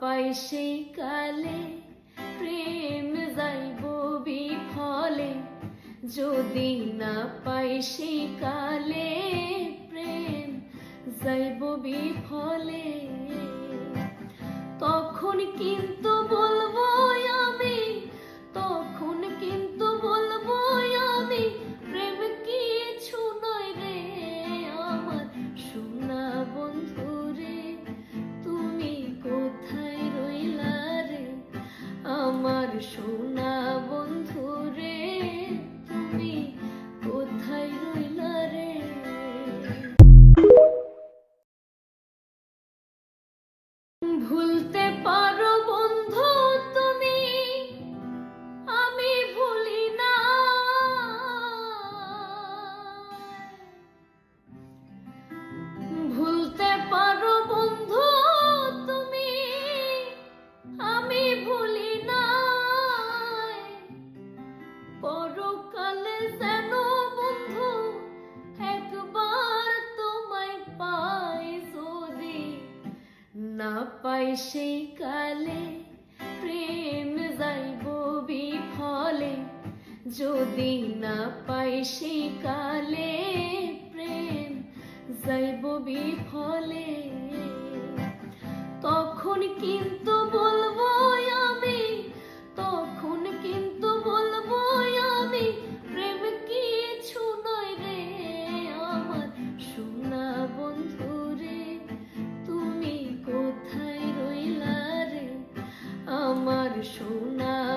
পাই সেই কালে, প্রেম যাইব বিফলে যদি না পাই সেই কালে, প্রেম যাইব বিফলে তখন কিন্তু shoulder. না পাই সেই কালে, প্রেম যাইব বিফলে। যদি না পাই সেই কালে, প্রেম যাইব বিফলে। তখন কিন্তু বলব সোনা